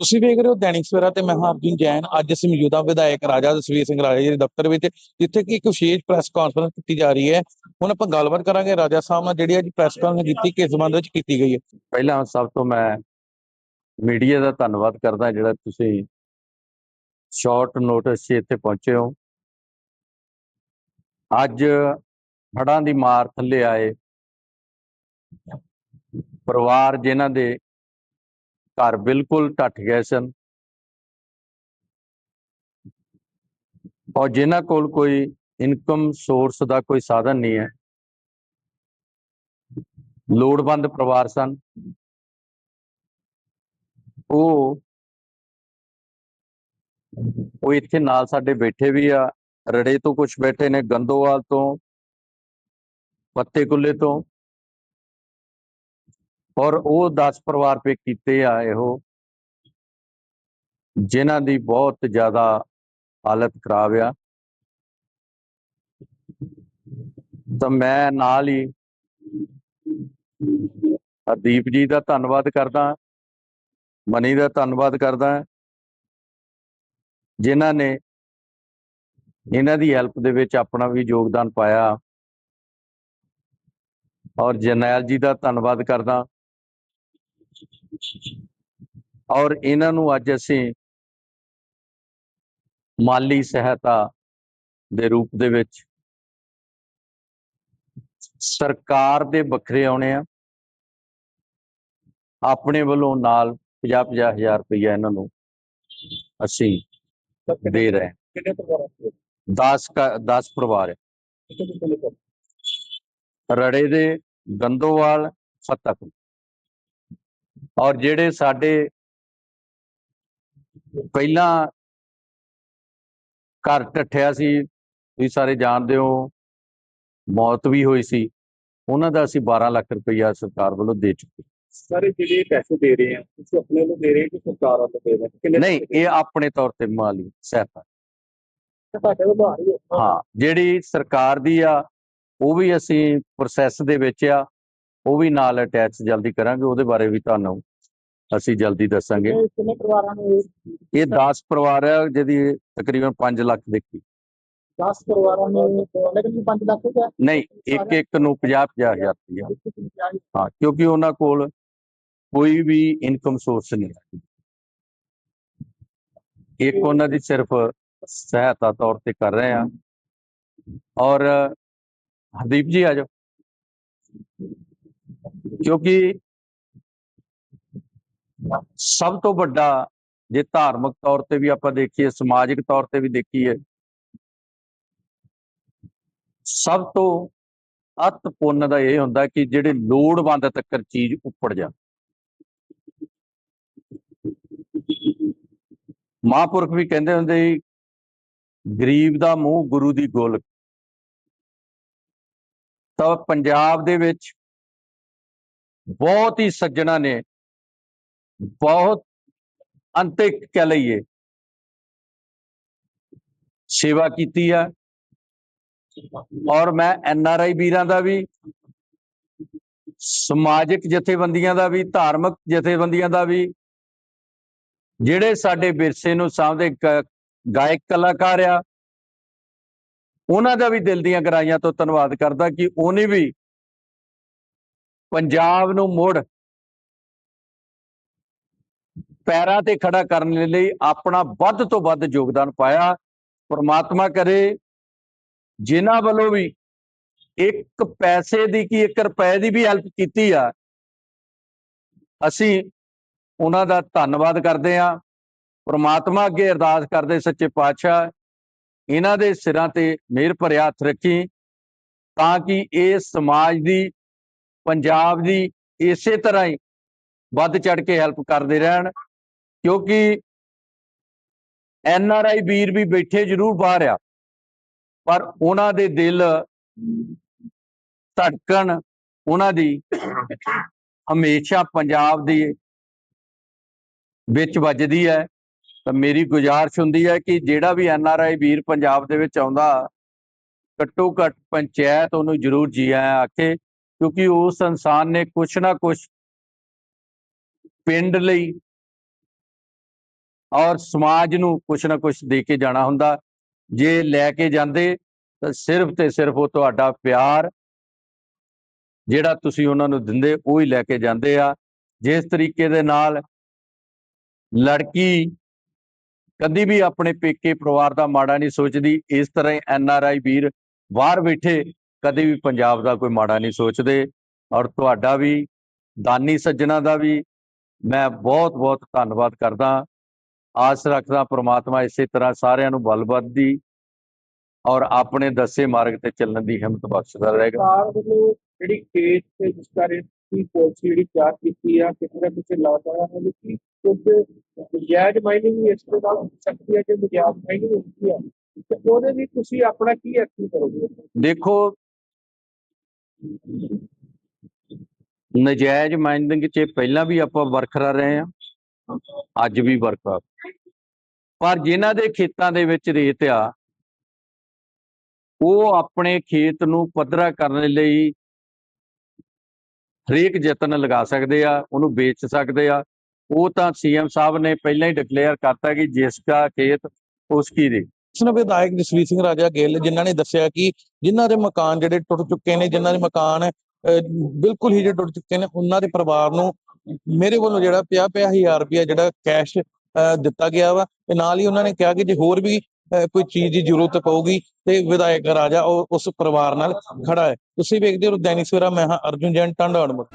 ਤੁਸੀਂ ਵੇਖ ਰਹੇ ਹੋ ਦੈਨਿਕ ਸਵੇਰਾ ਤੇ ਮੈਂ ਹਾਂ ਅਰਜੁਨ ਜੈਨ, ਅੱਜ ਅਸੀਂ ਮੌਜੂਦਾ ਵਿਧਾਇਕ ਰਾਜਾ ਜਸਵੀਰ ਸਿੰਘ ਰਾਜਾ ਦੇ ਦਫ਼ਤਰ ਵਿੱਚ, ਜਿੱਥੇ ਕਿ ਇੱਕ ਵਿਸ਼ੇਸ਼ ਪ੍ਰੈਸ ਕਾਨਫਰੰਸ ਕੀਤੀ ਜਾ ਰਹੀ ਹੈ। ਹੁਣ ਆਪਾਂ ਗੱਲਬਾਤ ਕਰਾਂਗੇ ਰਾਜਾ ਸਾਹਿਬ ਨਾਲ, ਜਿਹੜੀ ਅੱਜ ਪ੍ਰੈਸ ਕਾਨਫਰੰਸ ਕੀਤੀ, ਕਿਸ ਸੰਬੰਧ ਵਿੱਚ ਕੀਤੀ ਗਈ ਹੈ? ਪਹਿਲਾਂ ਸਭ ਤੋਂ ਮੈਂ ਮੀਡੀਆ ਦਾ ਧੰਨਵਾਦ ਕਰਦਾ ਜਿਹੜਾ ਤੁਸੀਂ ਸ਼ਾਰਟ ਨੋਟਿਸ 'ਚ ਇੱਥੇ ਪਹੁੰਚੇ ਹੋ। ਅੱਜ ਹੜਾਂ ਦੀ ਮਾਰ ਥੱਲੇ ਆਏ। ਪਰਿਵਾਰ ਜਿਨ੍ਹਾਂ ਦੇ ਘਰ ਬਿਲਕੁਲ ਟੱਟ ਗਏ ਸਨ। ਔਰ ਜਿਨ੍ਹਾਂ ਕੋਲ ਕੋਈ ਇਨਕਮ ਸੋਰਸ ਦਾ ਕੋਈ ਸਾਧਨ ਨਹੀਂ ਹੈ, ਲੋੜਵੰਦ ਪਰਿਵਾਰ ਸਨ। ਉਹ ਉਹ ਇੱਥੇ ਨਾਲ ਸਾਡੇ ਬੈਠੇ ਵੀ ਆ, ਰੜੇ ਤੋਂ ਕੁਝ ਬੈਠੇ ਨੇ, ਗੰਦੋਵਾਲ ਤੋਂ, ਪੱਤੇ ਕੁੱਲੇ ਤੋਂ। ਔਰ ਉਹ 10 ਪਰਿਵਾਰ ਪੇ ਕੀਤੇ ਆ ਇਹੋ, ਜਿਨ੍ਹਾਂ ਦੀ ਬਹੁਤ ਜ਼ਿਆਦਾ ਹਾਲਤ ਖਰਾਬ ਆ। ਤਾਂ ਮੈਂ ਨਾਲ ਹੀ ਹਰਦੀਪ ਜੀ ਦਾ ਧੰਨਵਾਦ ਕਰਦਾ, ਮਨੀ ਦਾ ਧੰਨਵਾਦ ਕਰਦਾ, ਜਿਨ੍ਹਾਂ ਨੇ ਇਹਨਾਂ ਦੀ ਹੈਲਪ ਦੇ ਵਿੱਚ ਆਪਣਾ ਵੀ ਯੋਗਦਾਨ ਪਾਇਆ। ਔਰ ਜਰਨੈਲ ਜੀ ਦਾ ਧੰਨਵਾਦ ਕਰਦਾ। ਔਰ ਇਹਨਾਂ ਨੂੰ ਅੱਜ ਅਸੀਂ ਮਾਲੀ ਸਹਾਇਤਾ ਦੇ ਰੂਪ ਦੇ ਵਿੱਚ ਸਰਕਾਰ ਦੇ ਵੱਖਰੇ ਆਉਣੇ ਆ। ਆਪਣੇ ਵੱਲੋਂ ਨਾਲ 50 ਹਜ਼ਾਰ ਰੁਪਈਆ ਇਹਨਾਂ ਨੂੰ ਅਸੀਂ ਦੇ ਰਹੇ ਕਿੰਨੇ ਪਰਿਵਾਰਾਂ 10 10 ਪਰਿਵਾਰ ਹੈ। ਰੜੇ ਦੇ ਗੰਦੋਵਾਲ ਫਤਕ ਔਰ ਜਿਹੜੇ ਸਾਡੇ ਪਹਿਲਾਂ ਘਰ ਟੱਠਿਆ ਸੀ ਤੁਸੀਂ ਸਾਰੇ ਜਾਣਦੇ ਹੋ ਮੌਤ ਵੀ ਹੋਈ ਸੀ ਉਹਨਾਂ ਦਾ ਅਸੀਂ 12 ਲੱਖ ਰੁਪਈਆ ਸਰਕਾਰ ਵੱਲੋਂ ਦੇ ਚੁੱਕੇ ਸਾਰੇ ਜਿਹੜੇ ਪੈਸੇ ਦੇ ਰਹੇ ਆ ਤੁਸੀਂ ਆਪਣੇ ਨੂੰ ਦੇ ਰਹੇ ਕਿ ਸਰਕਾਰ ਵੱਲੋਂ ਦੇ ਰਹੇ ਨਹੀਂ ਇਹ ਆਪਣੇ ਤੌਰ ਤੇ ਮਾਲੀ ਸਹਾਇਤਾ ਵੱਲੋਂ ਹਾਂ ਜਿਹੜੀ ਸਰਕਾਰ ਦੀ ਆ ਉਹ ਵੀ ਅਸੀਂ ਪ੍ਰੋਸੈਸ ਦੇ ਵਿੱਚ ਆ ਉਹ ਵੀ ਨਾਲ ਅਟੈਚ ਜਲਦੀ ਕਰਾਂਗੇ ਉਹਦੇ ਬਾਰੇ ਵੀ ਤੁਹਾਨੂੰ ਅਸੀਂ ਜਲਦੀ ਦੱਸਾਂਗੇ। ਕਿੰਨੇ ਪਰਿਵਾਰਾਂ ਨੂੰ ਇਹ 10 ਪਰਿਵਾਰ ਆ ਜਿਹਦੀ ਤਕਰੀਬਨ 5 ਲੱਖ ਦੇਖੀ। 10 ਪਰਿਵਾਰਾਂ ਨੂੰ ਲੇਕਿਨ 5 ਲੱਖ ਰੁਪਏ ਨਹੀਂ ਇੱਕ ਇੱਕ ਨੂੰ 50 50 ਹਜ਼ਾਰ ਰੁਪਇਆ। ਹਾਂ ਕਿਉਂਕਿ ਉਹਨਾਂ ਕੋਲ ਕੋਈ ਵੀ ਇਨਕਮ ਸੋਰਸ ਨਹੀਂ ਹੈ। ਇੱਕ ਉਹਨਾਂ ਦੀ ਸਿਰਫ ਸਹਾਇਤਾ ਤੌਰ ਤੇ ਕਰ ਰਹੇ ਆ। ਔਰ ਹਰਦੀਪ ਜੀ ਆ ਜਾਓ। ਕਿਉਂਕਿ ਸਭ ਤੋਂ ਵੱਡਾ ਜੇ ਧਾਰਮਿਕ ਤੌਰ ਤੇ ਵੀ ਆਪਾਂ ਦੇਖੀਏ, ਸਮਾਜਿਕ ਤੌਰ ਤੇ ਵੀ ਦੇਖੀਏ, ਸਭ ਤੋਂ ਅਤ ਪੁੰਨ ਦਾ ਇਹ ਹੁੰਦਾ ਕਿ ਜਿਹੜੇ ਲੋੜਵੰਦ ਤੱਕ ਚੀਜ਼ ਉੱਪੜ ਜਾ ਮਹਾਂਪੁਰਖ ਵੀ ਕਹਿੰਦੇ ਹੁੰਦੇ ਗਰੀਬ ਦਾ ਮੂੰਹ ਗੁਰੂ ਦੀ ਗੋਲਕ। ਤਾਂ ਪੰਜਾਬ ਦੇ ਵਿੱਚ ਬਹੁਤ ਹੀ ਸੱਜਣਾ ਨੇ। ਬਹੁਤ ਅੰਤਿਕ ਕਹਿ ਲਈਏ। ਸੇਵਾ ਕੀਤੀ ਆ। ਔਰ ਮੈਂ ਐਨ ਆਰ ਆਈ ਵੀਰਾਂ ਦਾ ਵੀ, ਸਮਾਜਿਕ ਜਥੇਬੰਦੀਆਂ ਦਾ ਵੀ, ਧਾਰਮਿਕ ਜਥੇਬੰਦੀਆਂ ਦਾ ਵੀ, ਜਿਹੜੇ ਸਾਡੇ ਵਿਰਸੇ ਨੂੰ ਸਾਹਮਣੇ ਗਾਇਕ ਕਲਾਕਾਰ ਆ, ਉਹਨਾਂ ਦਾ ਵੀ ਦਿਲ ਦੀਆਂ ਗਰਾਈਆਂ ਤੋਂ ਧੰਨਵਾਦ ਕਰਦਾ ਕਿ ਉਹਨੇ ਵੀ ਪੰਜਾਬ ਨੂੰ ਮੁੜ ਪੈਰਾਂ ਤੇ ਖੜਾ ਕਰਨ ਲਈ ਆਪਣਾ ਵੱਧ ਤੋਂ ਵੱਧ ਯੋਗਦਾਨ ਪਾਇਆ। ਪਰਮਾਤਮਾ ਕਰੇ, ਜਿਨ੍ਹਾਂ ਵੱਲੋਂ ਵੀ ਇੱਕ ਪੈਸੇ ਦੀ ਕੀ 1 ਰੁਪਏ ਦੀ ਵੀ ਹੈਲਪ ਕੀਤੀ ਆ, ਅਸੀਂ ਉਹਨਾਂ ਦਾ ਧੰਨਵਾਦ ਕਰਦੇ ਆ ਪਰਮਾਤਮਾ ਅੱਗੇ ਅਰਦਾਸ ਕਰਦੇ ਸੱਚੇ ਪਾਤਸ਼ਾਹ, ਇਹਨਾਂ ਦੇ ਸਿਰਾਂ ਤੇ ਮਿਹਰ ਭਰਿਆ ਹੱਥ ਰੱਖੀ ਤਾਂ ਕਿ ਇਹ ਸਮਾਜ ਦੀ ਪੰਜਾਬ ਦੀ ਇਸੇ ਤਰ੍ਹਾਂ ਹੀ ਵੱਧ ਚੜ ਕੇ ਹੈਲਪ ਕਰਦੇ ਰਹਿਣ, ਕਿਉਂਕਿ ਐਨ ਆਰ ਆਈ ਵੀਰ ਵੀ ਬੈਠੇ ਜ਼ਰੂਰ ਬਾਹਰ ਆ, ਪਰ ਉਹਨਾਂ ਦੇ ਦਿਲ ਧੜਕਣ ਉਹਨਾਂ ਦੀ ਹਮੇਸ਼ਾ ਪੰਜਾਬ ਦੀ ਵਿੱਚ ਵੱਜਦੀ ਹੈ। ਤਾਂ ਮੇਰੀ ਗੁਜ਼ਾਰਿਸ਼ ਹੁੰਦੀ ਹੈ ਕਿ ਜਿਹੜਾ ਵੀ ਐਨ ਆਰ ਆਈ ਵੀਰ ਪੰਜਾਬ ਦੇ ਵਿੱਚ ਆਉਂਦਾ, ਘੱਟੋ ਘੱਟ ਪੰਚਾਇਤ ਉਹਨੂੰ ਜ਼ਰੂਰ ਜੀ ਆਇਆਂ ਆਖੇ ਕਿਉਂਕਿ ਉਸ ਇਨਸਾਨ ਨੇ ਕੁਛ ਨਾ ਕੁਛ ਪਿੰਡ ਲਈ ਔਰ ਸਮਾਜ ਨੂੰ ਕੁਛ ਨਾ ਕੁਛ ਦੇ ਕੇ ਜਾਣਾ ਹੁੰਦਾ। ਜੇ ਲੈ ਕੇ ਜਾਂਦੇ ਤਾਂ ਸਿਰਫ ਤੇ ਸਿਰਫ ਉਹ ਤੁਹਾਡਾ ਪਿਆਰ ਜਿਹੜਾ ਤੁਸੀਂ ਉਹਨਾਂ ਨੂੰ ਦਿੰਦੇ, ਉਹ ਹੀ ਲੈ ਕੇ ਜਾਂਦੇ ਆ। ਜਿਸ ਤਰੀਕੇ ਦੇ ਨਾਲ ਲੜਕੀ ਕਦੀ ਵੀ ਆਪਣੇ ਪੇਕੇ ਪਰਿਵਾਰ ਦਾ ਮਾੜਾ ਨਹੀਂ ਸੋਚਦੀ। ਇਸ ਤਰ੍ਹਾਂ ਹੀ ਐਨ ਆਰ ਆਈ ਵੀਰ ਬਾਹਰ ਬੈਠੇ ਕਦੇ ਵੀ ਪੰਜਾਬ ਦਾ ਕੋਈ ਮਾੜਾ ਨਹੀਂ ਸੋਚਦੇ ਔਰ ਤੁਹਾਡਾ ਵੀ ਦਾਨੀ ਸੱਜਣਾ ਦਾ ਵੀ ਮੈਂ ਬਹੁਤ ਬਹੁਤ ਧੰਨਵਾਦ ਕਰਦਾ। ਆਸ ਰੱਖਦਾ ਪ੍ਰਮਾਤਮਾ ਇਸੇ ਤਰ੍ਹਾਂ ਸਾਰਿਆਂ ਨੂੰ ਬਲ ਦੀ ਔਰ ਆਪਣੇ ਦੱਸੇ ਮਾਰਗ ਤੇ ਚੱਲਣ ਦੀ ਹਿੰਮਤ ਬਖਸ਼ਦਾ ਰਹੇਗਾ। ਜਿਹੜੀ ਖੇਤ ਤੇ ਵਿਚਾਰੇ ਦੀ ਪਾਲਿਸੀ ਜਿਹੜੀ ਤਿਆਰ ਕੀਤੀ ਆ ਕਿਤੇ ਨਾ ਕਿਤੇ ਲੱਗਦਾ ਹੈ ਕਿ ਕੁਝ ਨਜਾਇਜ਼ ਮਾਈਨਿੰਗ ਵੀ ਇਸ ਦੇ ਨਾਲ ਹੋ ਸਕਦੀ ਹੈ ਕਿ ਨਜਾਇਜ਼ ਮਾਈਨਿੰਗ ਹੁੰਦੀ ਆ ਤੇ ਉਹਦੇ ਲਈ ਤੁਸੀਂ ਆਪਣਾ ਕੀ ਐਕਸ਼ਨ ਕਰੋਗੇ? ਦੇਖੋ ਨਜਾਇਜ਼ ਮਾਈਨਿੰਗ 'ਚ ਪਹਿਲਾਂ ਵੀ ਆਪਾਂ ਵਰਕਰਾ ਰਹੇ ਹਾਂ, ਅੱਜ ਵੀ ਵਰਕਰ ਪਰ ਜਿਨ੍ਹਾਂ ਦੇ ਖੇਤਾਂ ਦੇ ਵਿੱਚ ਰੇਤ ਆ, ਉਹ ਆਪਣੇ ਖੇਤ ਨੂੰ ਪੱਧਰਾ ਕਰਨ ਲਈ ਹਰੇਕ ਯਤਨ ਲਗਾ ਸਕਦੇ ਆ, ਉਹਨੂੰ ਵੇਚ ਸਕਦੇ ਆ। ਉਹ ਤਾਂ ਸੀਐਮ ਸਾਹਿਬ ਨੇ ਪਹਿਲਾਂ ਹੀ ਡਿਕਲੇਅਰ ਕਰਤਾ ਕਿ ਜਿਸ ਦਾ ਖੇਤ ਉਸ ਕੀ ਦੇ। ਇਸ ਵਿਧਾਇਕ ਜਸਵੀਰ ਸਿੰਘ ਰਾਜਾ ਗਿੱਲ ਜਿਨ੍ਹਾਂ ਨੇ ਦੱਸਿਆ ਕਿ ਜਿਨ੍ਹਾਂ ਦੇ ਮਕਾਨ ਜਿਹੜੇ ਟੁੱਟ ਚੁੱਕੇ ਨੇ ਜਿਨ੍ਹਾਂ ਦੇ ਮਕਾਨ ਬਿਲਕੁਲ ਹੀ ਜਿਹੜੇ ਟੁੱਟ ਚੁੱਕੇ ਨੇ ਉਹਨਾਂ ਦੇ ਪਰਿਵਾਰ ਨੂੰ ਮੇਰੇ ਵੱਲੋਂ ਜਿਹੜਾ 50 ਹਜ਼ਾਰ ਰੁਪਇਆ ਜਿਹੜਾ ਕੈਸ਼ ਅਹ, ਦਿੱਤਾ ਗਿਆ ਵਾ ਤੇ ਨਾਲ ਹੀ ਉਹਨਾਂ ਨੇ ਕਿਹਾ ਕਿ ਜੇ ਹੋਰ ਵੀ ਕੋਈ ਚੀਜ਼ ਦੀ ਜ਼ਰੂਰਤ ਪਊਗੀ ਤੇ ਵਿਧਾਇਕ ਰਾਜਾ ਉਹ ਉਸ ਪਰਿਵਾਰ ਨਾਲ ਖੜਾ ਹੈ। ਤੁਸੀਂ ਵੇਖਦੇ ਹੋ ਦੈਨਿਕ ਸਵੇਰਾ ਮੈਂ ਹਾਂ ਅਰਜੁਨ ਜੈਨ ਟੰਡਾੜਮੁਰ